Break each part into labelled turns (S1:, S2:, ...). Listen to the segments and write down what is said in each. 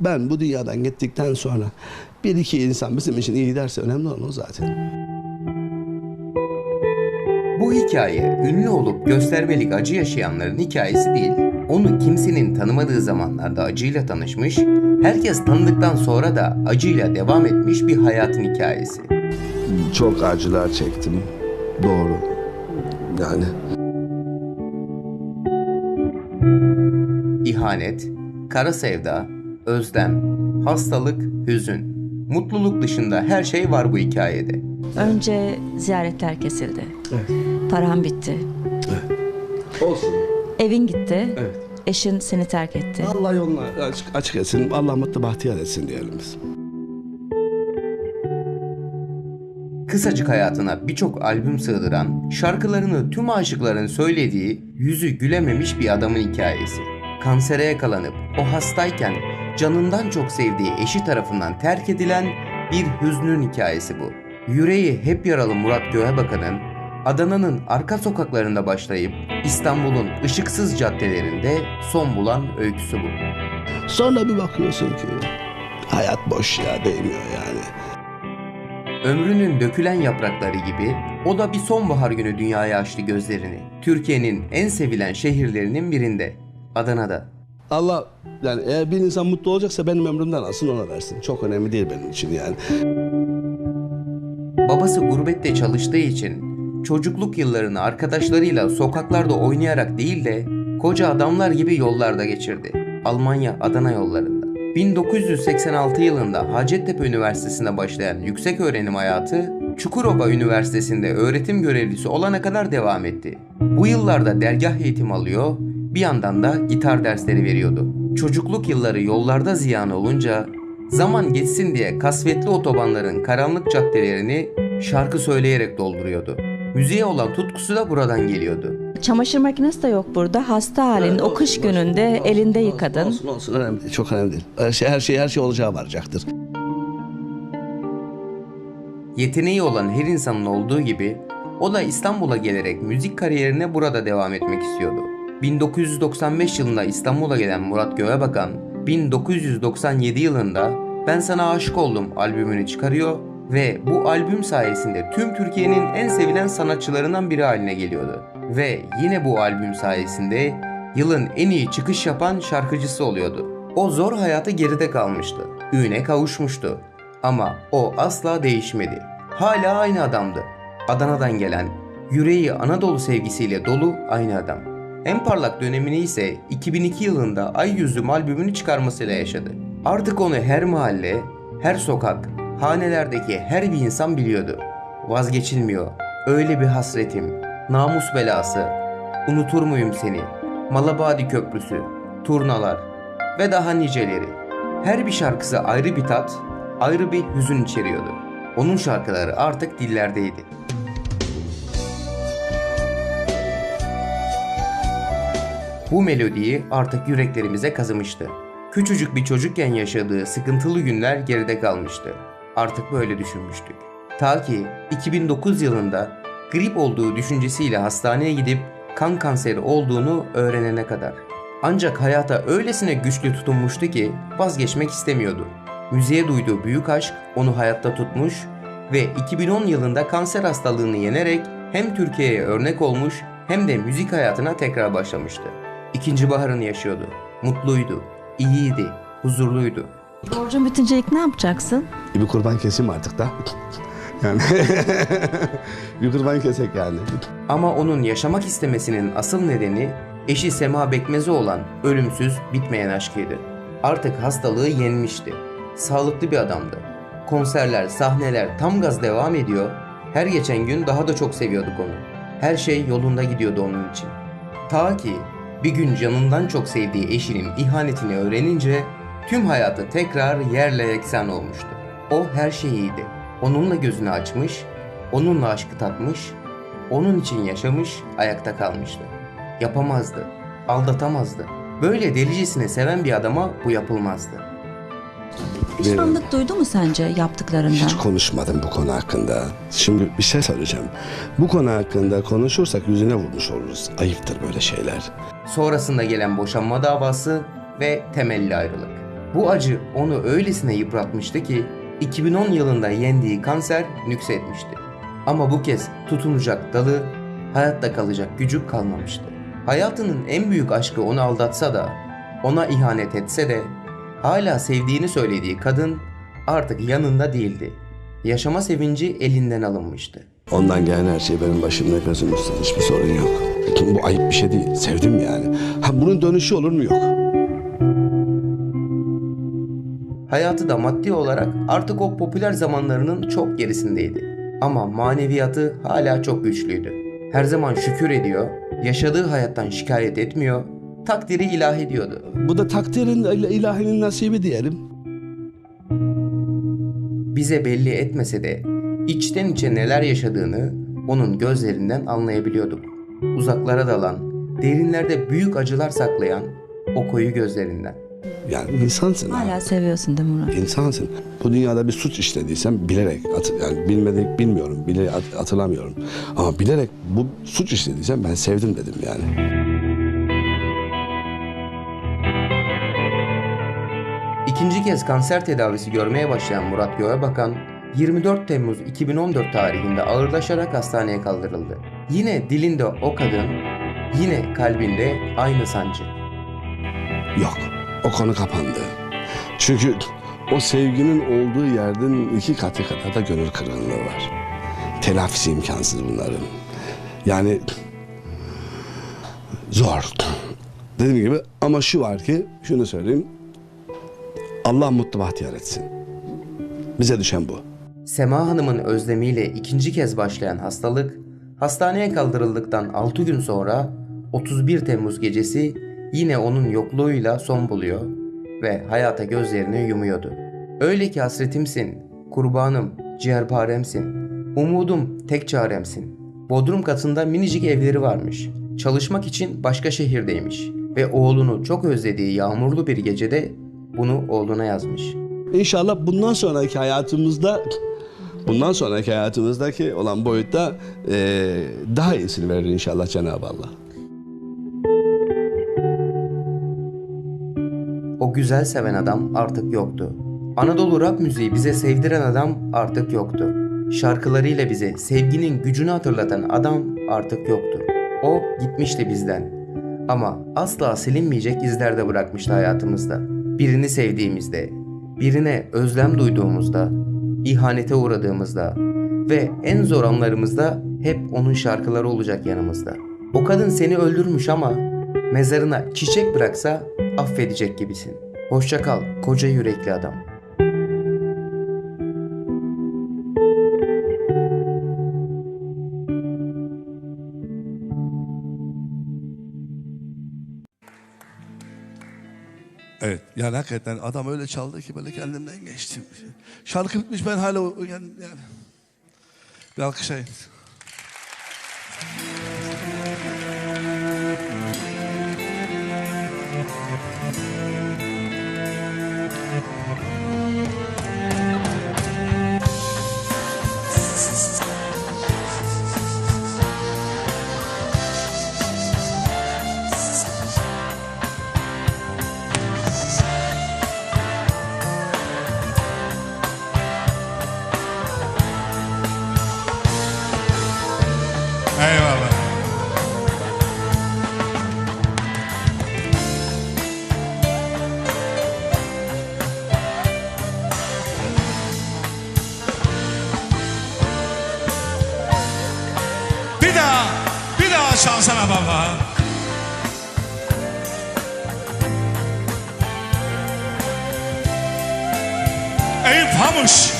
S1: Ben bu dünyadan gittikten sonra bir iki insan bizim için iyi derse önemli olan o zaten.
S2: Bu hikaye ünlü olup göstermelik acı yaşayanların hikayesi değil. Onu kimsenin tanımadığı zamanlarda acıyla tanışmış, herkes tanıdıktan sonra da acıyla devam etmiş bir hayatın hikayesi.
S1: Çok acılar çektim. Doğru. Yani
S2: İhanet, kara sevda, özlem, hastalık, hüzün. Mutluluk dışında her şey var bu hikayede.
S3: Önce ziyaretler kesildi. Param bitti.
S1: olsun.
S3: Evin gitti.
S1: Evet.
S3: Eşin seni terk etti.
S1: Allah yolunu açık, açık etsin. Allah mutlu bahtiyar etsin diyelim biz.
S2: Kısacık hayatına birçok albüm sığdıran, şarkılarını tüm aşıkların söylediği, yüzü gülememiş bir adamın hikayesi. Kansere yakalanıp o hastayken canından çok sevdiği eşi tarafından terk edilen bir hüznün hikayesi bu. Yüreği hep yaralı Murat Göğebakan'ın Adana'nın arka sokaklarında başlayıp İstanbul'un ışıksız caddelerinde son bulan öyküsü bu.
S1: Sonra bir bakıyorsun ki hayat boş ya değmiyor yani.
S2: Ömrünün dökülen yaprakları gibi o da bir sonbahar günü dünyaya açtı gözlerini. Türkiye'nin en sevilen şehirlerinin birinde, Adana'da.
S1: Allah yani eğer bir insan mutlu olacaksa benim ömrümden alsın ona versin. Çok önemli değil benim için yani.
S2: Babası gurbette çalıştığı için çocukluk yıllarını arkadaşlarıyla sokaklarda oynayarak değil de koca adamlar gibi yollarda geçirdi. Almanya Adana yollarında. 1986 yılında Hacettepe Üniversitesi'nde başlayan yüksek öğrenim hayatı Çukurova Üniversitesi'nde öğretim görevlisi olana kadar devam etti. Bu yıllarda dergah eğitim alıyor, bir yandan da gitar dersleri veriyordu. Çocukluk yılları yollarda ziyan olunca zaman geçsin diye kasvetli otobanların karanlık caddelerini şarkı söyleyerek dolduruyordu. Müziğe olan tutkusu da buradan geliyordu.
S3: Çamaşır makinesi de yok burada. Hasta halinde o kış gününde elinde yıkadın.
S1: Olsun olsun önemli değil. Çok önemli değil. Her şey her şey her şey olacağı varacaktır.
S2: Yeteneği olan her insanın olduğu gibi o da İstanbul'a gelerek müzik kariyerine burada devam etmek istiyordu. 1995 yılında İstanbul'a gelen Murat Göğebakan, 1997 yılında Ben Sana Aşık Oldum albümünü çıkarıyor ve bu albüm sayesinde tüm Türkiye'nin en sevilen sanatçılarından biri haline geliyordu. Ve yine bu albüm sayesinde yılın en iyi çıkış yapan şarkıcısı oluyordu. O zor hayatı geride kalmıştı. Üne kavuşmuştu. Ama o asla değişmedi. Hala aynı adamdı. Adana'dan gelen, yüreği Anadolu sevgisiyle dolu aynı adam. En parlak dönemini ise 2002 yılında Ay Yüzüm albümünü çıkarmasıyla yaşadı. Artık onu her mahalle, her sokak, hanelerdeki her bir insan biliyordu. Vazgeçilmiyor. Öyle bir hasretim. Namus belası. Unutur muyum seni? Malabadi Köprüsü. Turnalar. Ve daha niceleri. Her bir şarkısı ayrı bir tat, ayrı bir hüzün içeriyordu. Onun şarkıları artık dillerdeydi. Bu melodiyi artık yüreklerimize kazımıştı. Küçücük bir çocukken yaşadığı sıkıntılı günler geride kalmıştı. Artık böyle düşünmüştük. Ta ki 2009 yılında grip olduğu düşüncesiyle hastaneye gidip kan kanseri olduğunu öğrenene kadar. Ancak hayata öylesine güçlü tutunmuştu ki vazgeçmek istemiyordu. Müziğe duyduğu büyük aşk onu hayatta tutmuş ve 2010 yılında kanser hastalığını yenerek hem Türkiye'ye örnek olmuş hem de müzik hayatına tekrar başlamıştı. İkinci baharını yaşıyordu. Mutluydu, iyiydi, huzurluydu.
S3: Borcun bitince ilk ne yapacaksın?
S1: E bir kurban keseyim artık da. yani bir kurban kesek yani.
S2: Ama onun yaşamak istemesinin asıl nedeni eşi Sema Bekmez'e olan ölümsüz bitmeyen aşkıydı. Artık hastalığı yenmişti. Sağlıklı bir adamdı. Konserler, sahneler tam gaz devam ediyor. Her geçen gün daha da çok seviyorduk onu. Her şey yolunda gidiyordu onun için. Ta ki bir gün canından çok sevdiği eşinin ihanetini öğrenince tüm hayatı tekrar yerle eksen olmuştu. O her şeyiydi. Onunla gözünü açmış, onunla aşkı tatmış, onun için yaşamış, ayakta kalmıştı. Yapamazdı, aldatamazdı. Böyle delicesine seven bir adama bu yapılmazdı.
S3: Pişmanlık duydu mu sence yaptıklarından?
S1: Hiç konuşmadım bu konu hakkında. Şimdi bir şey söyleyeceğim. Bu konu hakkında konuşursak yüzüne vurmuş oluruz. Ayıptır böyle şeyler.
S2: Sonrasında gelen boşanma davası ve temelli ayrılık. Bu acı onu öylesine yıpratmıştı ki 2010 yılında yendiği kanser nüksetmişti. Ama bu kez tutunacak dalı, hayatta kalacak gücü kalmamıştı. Hayatının en büyük aşkı onu aldatsa da, ona ihanet etse de, hala sevdiğini söylediği kadın artık yanında değildi. Yaşama sevinci elinden alınmıştı.
S1: Ondan gelen her şey benim başımda gözüm üstüne hiçbir sorun yok. Bu ayıp bir şey değil. Sevdim yani. Ha bunun dönüşü olur mu yok.
S2: Hayatı da maddi olarak artık o popüler zamanlarının çok gerisindeydi. Ama maneviyatı hala çok güçlüydü. Her zaman şükür ediyor, yaşadığı hayattan şikayet etmiyor, takdiri ilahi diyordu.
S1: Bu da takdirin il- ilahinin nasibi diyelim.
S2: Bize belli etmese de içten içe neler yaşadığını onun gözlerinden anlayabiliyorduk. Uzaklara dalan, derinlerde büyük acılar saklayan o koyu gözlerinden.
S1: Yani insansın. ha.
S3: Hala seviyorsun değil mi Murat?
S1: İnsansın. Bu dünyada bir suç işlediysem bilerek, at, yani bilmedik bilmiyorum, bilerek hat- hatırlamıyorum. Ama bilerek bu suç işlediysem ben sevdim dedim yani.
S2: İkinci kez kanser tedavisi görmeye başlayan Murat Göğebakan, 24 Temmuz 2014 tarihinde ağırlaşarak hastaneye kaldırıldı. Yine dilinde o kadın, yine kalbinde aynı sancı.
S1: Yok, o konu kapandı. Çünkü o sevginin olduğu yerden iki katı kadar da gönül kırgınlığı var. Telafisi imkansız bunların. Yani zor. Dediğim gibi ama şu var ki, şunu söyleyeyim. Allah mutlu bahtiyar etsin. Bize düşen bu.
S2: Sema Hanım'ın özlemiyle ikinci kez başlayan hastalık, hastaneye kaldırıldıktan 6 gün sonra 31 Temmuz gecesi yine onun yokluğuyla son buluyor ve hayata gözlerini yumuyordu. Öyle ki hasretimsin, kurbanım, ciğerparemsin, umudum tek çaremsin. Bodrum katında minicik evleri varmış. Çalışmak için başka şehirdeymiş ve oğlunu çok özlediği yağmurlu bir gecede bunu oğluna yazmış.
S1: İnşallah bundan sonraki hayatımızda bundan sonraki hayatımızdaki olan boyutta eee, daha iyisini verir inşallah Cenab-ı Allah.
S2: O güzel seven adam artık yoktu. Anadolu rap müziği bize sevdiren adam artık yoktu. Şarkılarıyla bize sevginin gücünü hatırlatan adam artık yoktu. O gitmişti bizden. Ama asla silinmeyecek izler de bırakmıştı hayatımızda. Birini sevdiğimizde, birine özlem duyduğumuzda, ihanete uğradığımızda ve en zor anlarımızda hep onun şarkıları olacak yanımızda. O kadın seni öldürmüş ama mezarına çiçek bıraksa affedecek gibisin. Hoşça kal koca yürekli adam.
S4: Yani hakikaten adam öyle çaldı ki böyle kendimden geçtim. Şarkı bitmiş ben hala yani, yani. bir alkışlayın. Çalsana baba. Eyüp Hamuş.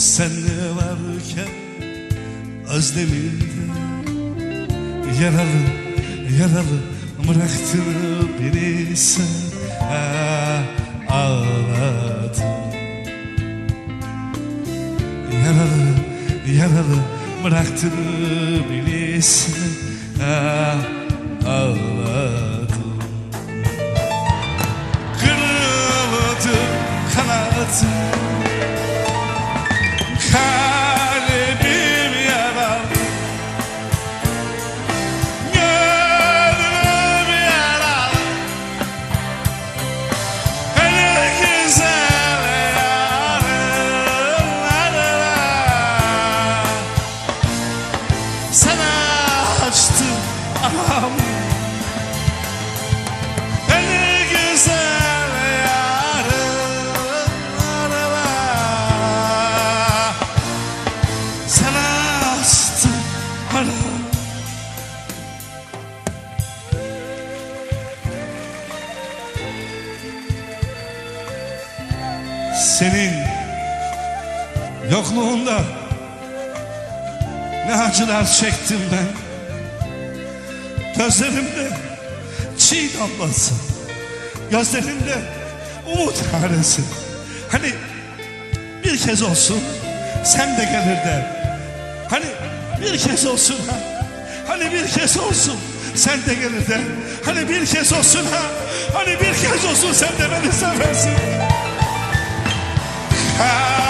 S4: Sen varken özlemimde Yaralı, yaralı Bıraktın beni sen. Ah, ağladın Yaralı yaralı bıraktın beni sen. Ah, Senin yokluğunda ne acılar çektim ben. Gözlerimde çiğ damlası, gözlerimde umut haresi. Hani bir kez olsun sen de gelir de. Hani bir kez olsun ha. Hani bir kez olsun sen de gelir de. Hani bir kez olsun ha. Hani bir kez olsun sen de beni seversin. How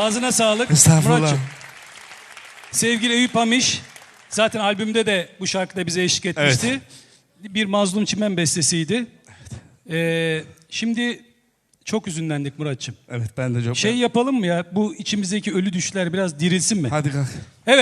S5: Ağzına sağlık.
S4: Estağfurullah.
S5: Muratçım. Sevgili Eyüp Hamiş zaten albümde de bu şarkıda bize eşlik etmişti. Bir Mazlum Çimen bestesiydi. Ee, şimdi çok üzünlendik Muratçım.
S4: Evet ben de çok
S5: Şey yapalım mı ya bu içimizdeki ölü düşler biraz dirilsin mi?
S4: Hadi kalk.
S5: Evet.